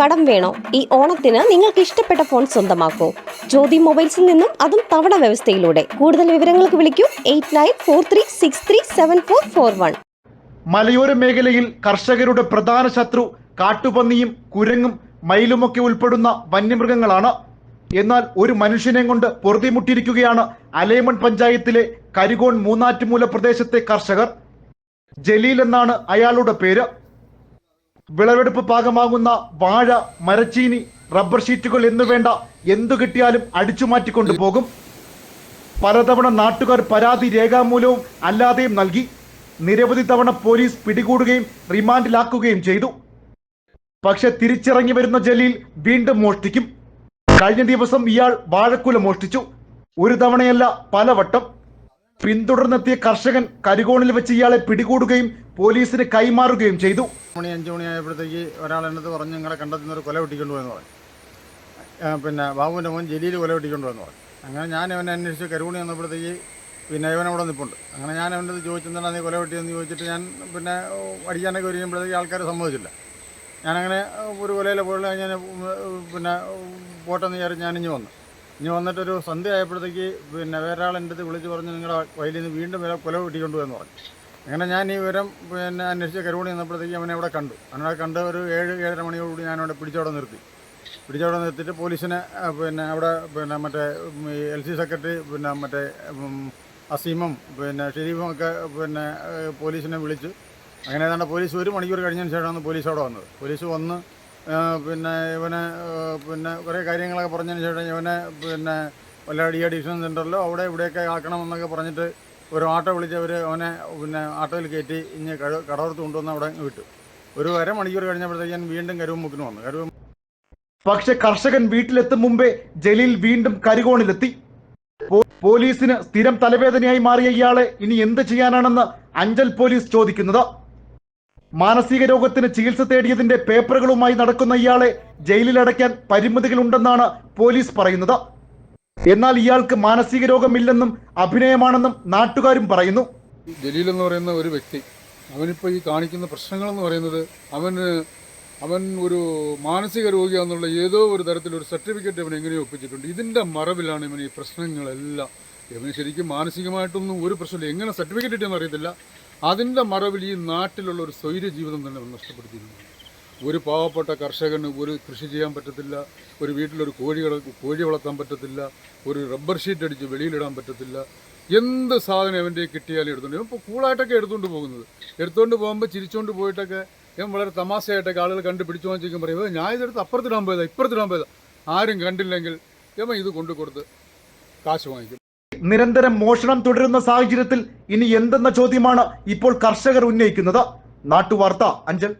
കടം വേണോ? ഈ ഓണത്തിന് നിങ്ങൾക്ക് ഇഷ്ടപ്പെട്ട ഫോൺ സ്വന്തമാക്കൂ. ജ്യോതി മൊബൈൽസിൽ നിന്നും അതും തവണ വ്യവസ്ഥയിലൂടെ. കൂടുതൽ വിവരങ്ങൾക്ക് വിളിക്കൂ eight nine four three six three seven four four one. മലയോര മേഖലയിൽ കർഷകരുടെ പ്രധാന ശത്രു കാട്ടുപന്നിയും കുരങ്ങും മയിലുമൊക്കെ ഉൾപ്പെടുന്ന വന്യമൃഗങ്ങളാണ്. എന്നാൽ ഒരു മനുഷ്യനെ കൊണ്ട് പൊറുതിമുട്ടിയിരിക്കുകയാണ് അലേമൺ പഞ്ചായത്തിലെ കരികോൺ മൂന്നാറ്റുമൂല പ്രദേശത്തെ കർഷകർ. ജലീൽ എന്നാണ് അയാളുടെ പേര്. വിളവെടുപ്പ് പാകമാകുന്ന വാഴ മരച്ചീനി റബ്ബർ ഷീറ്റുകൾ എന്നു വേണ്ട എന്തു കിട്ടിയാലും അടിച്ചു മാറ്റിക്കൊണ്ടു പോകും. പലതവണ നാട്ടുകാർ പരാതി രേഖാമൂലവും അല്ലാതെയും നൽകി. നിരവധി തവണ പോലീസ് പിടികൂടുകയും റിമാൻഡിലാക്കുകയും ചെയ്തു. പക്ഷെ തിരിച്ചിറങ്ങി വരുന്ന ജലീൽ വീണ്ടും മോഷ്ടിക്കും. കഴിഞ്ഞ ദിവസം ഇയാൾ വാഴക്കുല മോഷ്ടിച്ചു. ഒരു തവണയല്ല പലവട്ടം. പിന്തുടർന്നെത്തിയ കർഷകൻ കരികോണിൽ വെച്ച് ഇയാളെ പിടികൂടുകയും പോലീസിന് കൈമാറുകയും ചെയ്തു. മണി അഞ്ചു മണിയായപ്പോഴത്തേക്ക് ഒരാൾ എന്നത്ത് പറഞ്ഞ് നിങ്ങളെ കണ്ടെത്തുന്ന ഒരു കൊല വെട്ടിക്കൊണ്ട് എന്ന് പറഞ്ഞു. പിന്നെ ബാബുവിന്റെ മോൻ ജലീൽ കൊല വെട്ടിക്കൊണ്ട് എന്ന് പറഞ്ഞു. അങ്ങനെ ഞാൻ അവനെ അന്വേഷിച്ച് കരുവണി വന്നപ്പോഴത്തേക്ക് പിന്നെ ഇവൻ അവിടെ നിൽപ്പുണ്ട് അങ്ങനെ ഞാൻ അവന്റെ അടുത്ത് ചോദിച്ചെന്താണ് നീ കൊല വെട്ടിയെന്ന് ചോദിച്ചിട്ട് ഞാൻ പിന്നെ അടിക്കാനൊക്കെ വരുമ്പോഴത്തേക്ക് ആൾക്കാർ സമ്മതിച്ചില്ല. ഞാനങ്ങനെ ഒരു കൊലയിലെ പോയുള്ള ഞാൻ പിന്നെ പോട്ടെന്ന് വിചാരിച്ച് ഞാൻ ഇനി വന്നു. ഇനി വന്നിട്ടൊരു സന്ധ്യ ആയപ്പോഴത്തേക്ക് പിന്നെ വേറെ ആൾ അടുത്ത് വിളിച്ച് പറഞ്ഞ് നിങ്ങളുടെ വയലിൽ നിന്ന് വീണ്ടും കൊല വെട്ടിക്കൊണ്ടുപോയെന്ന് പറഞ്ഞു. അങ്ങനെ ഞാൻ ഈ വിവരം പിന്നെ അന്വേഷിച്ച കരുവണി നിന്നപ്പോഴത്തേക്ക് അവനെ അവിടെ കണ്ടു. അവനെ കണ്ട് ഒരു ഏഴ് ഏഴര മണിയോടുകൂടി ഞാൻ അവിടെ പിടിച്ചവിടെ നിർത്തി. പിടിച്ചവിടെ നിർത്തിയിട്ട് പോലീസിനെ പിന്നെ അവിടെ പിന്നെ മറ്റേ എൽ സി സെക്രട്ടറി പിന്നെ മറ്റേ അസീമും പിന്നെ ഷെരീഫും ഒക്കെ പിന്നെ പോലീസിനെ വിളിച്ച് അങ്ങനെ ഏതാണ്ട് പോലീസ് ഒരു മണിക്കൂർ കഴിഞ്ഞതിന് ശേഷമാണ് പോലീസ് അവിടെ വന്നത്. പോലീസ് വന്ന് പിന്നെ ഇവനെ പിന്നെ കുറേ കാര്യങ്ങളൊക്കെ പറഞ്ഞതിന് ശേഷം ഇവനെ പിന്നെ വല്ല ഡി അഡീഷൻ സെന്ററിലോ അവിടെ ഇവിടെയൊക്കെ ആക്കണമെന്നൊക്കെ പറഞ്ഞിട്ട് ഒരു ഓട്ടോ വിളിച്ചവർ അവനെ പിന്നെ ഓട്ടോയിൽ കയറ്റി ഇങ്ങനെ കട കടവർത്ത് കൊണ്ടുവന്ന് അവിടെ വിട്ടു. ഒരു അരമണിക്കൂർ കഴിഞ്ഞപ്പോഴത്തേക്ക് വീണ്ടും കരുവമുക്കിന് വന്നു. കരുവ പക്ഷെ കർഷകൻ വീട്ടിലെത്തും മുമ്പേ ജലീൽ വീണ്ടും കരികോണിലെത്തി. പോലീസിന് സ്ഥിരം തലവേദനയായി മാറിയ ഇയാളെ ഇനി എന്ത് ചെയ്യാനാണെന്ന് അഞ്ചൽ പോലീസ് ചോദിക്കുന്നത്. മാനസിക രോഗത്തിന് ചികിത്സ തേടിയതിന്റെ പേപ്പറുകളുമായി നടക്കുന്ന ഇയാളെ ജയിലിൽ ജയിലിലടയ്ക്കാൻ പരിമിതികളുണ്ടെന്നാണ് പോലീസ് പറയുന്നത്. എന്നാൽ ഇയാൾക്ക് മാനസിക രോഗമില്ലെന്നും അഭിനയമാണെന്നും നാട്ടുകാരും പറയുന്നു. ജലീൽ എന്ന് പറയുന്ന ഒരു വ്യക്തി അവനിപ്പോൾ ഈ കാണിക്കുന്ന പ്രശ്നങ്ങളെന്ന് പറയുന്നത് അവന് അവൻ ഒരു മാനസിക രോഗിയാണെന്നുള്ള ഏതോ ഒരു തരത്തിലൊരു സർട്ടിഫിക്കറ്റ് അവൻ എങ്ങനെയോ ഒപ്പിച്ചിട്ടുണ്ട്. ഇതിന്റെ മറവിലാണ് ഇവൻ ഈ പ്രശ്നങ്ങളെല്ലാം. ഇവന് ശരിക്കും മാനസികമായിട്ടൊന്നും ഒരു പ്രശ്നമില്ല. എങ്ങനെ സർട്ടിഫിക്കറ്റ് കിട്ടിയെന്ന് അറിയത്തില്ല. അതിന്റെ മറവിൽ ഈ നാട്ടിലുള്ള ഒരു സ്വൈര്യ ജീവിതം തന്നെ അവൻ നഷ്ടപ്പെടുത്തിയിരുന്നു ഒരു പാവപ്പെട്ട കർഷകന് ഒരു കൃഷി ചെയ്യാൻ പറ്റത്തില്ല ഒരു വീട്ടിലൊരു കോഴി കോഴി വളർത്താൻ പറ്റത്തില്ല ഒരു റബ്ബർ ഷീറ്റ് അടിച്ച് വെളിയിലിടാൻ പറ്റത്തില്ല. എന്ത് സാധനം അവന്റെ കിട്ടിയാലും എടുത്തുകൊണ്ട് ഇപ്പോൾ കൂളായിട്ടൊക്കെ എടുത്തുകൊണ്ട് പോകുന്നത്. എടുത്തുകൊണ്ട് പോകുമ്പോൾ ചിരിച്ചുകൊണ്ട് പോയിട്ടൊക്കെ ഞാൻ വളരെ തമാശയായിട്ടൊക്കെ ആളുകൾ കണ്ട് പിടിച്ചു വാങ്ങിച്ചേക്കും പറയും "ഏ, ഞാൻ ഇതെടുത്ത് അപ്പുറത്തിടാൻ പോയതാ ഇപ്പുറത്തിടാൻ പോയതാ. ആരും കണ്ടില്ലെങ്കിൽ ഇവൻ ഇത് കൊണ്ടു കൊടുത്ത് കാശ് വാങ്ങിക്കും. നിരന്തരം മോഷണം തുടരുന്ന സാഹചര്യത്തിൽ ഇനി എന്തെന്ന ചോദ്യമാണ് ഇപ്പോൾ കർഷകർ ഉന്നയിക്കുന്നത്. നാട്ടുവാർത്ത അഞ്ചൽ.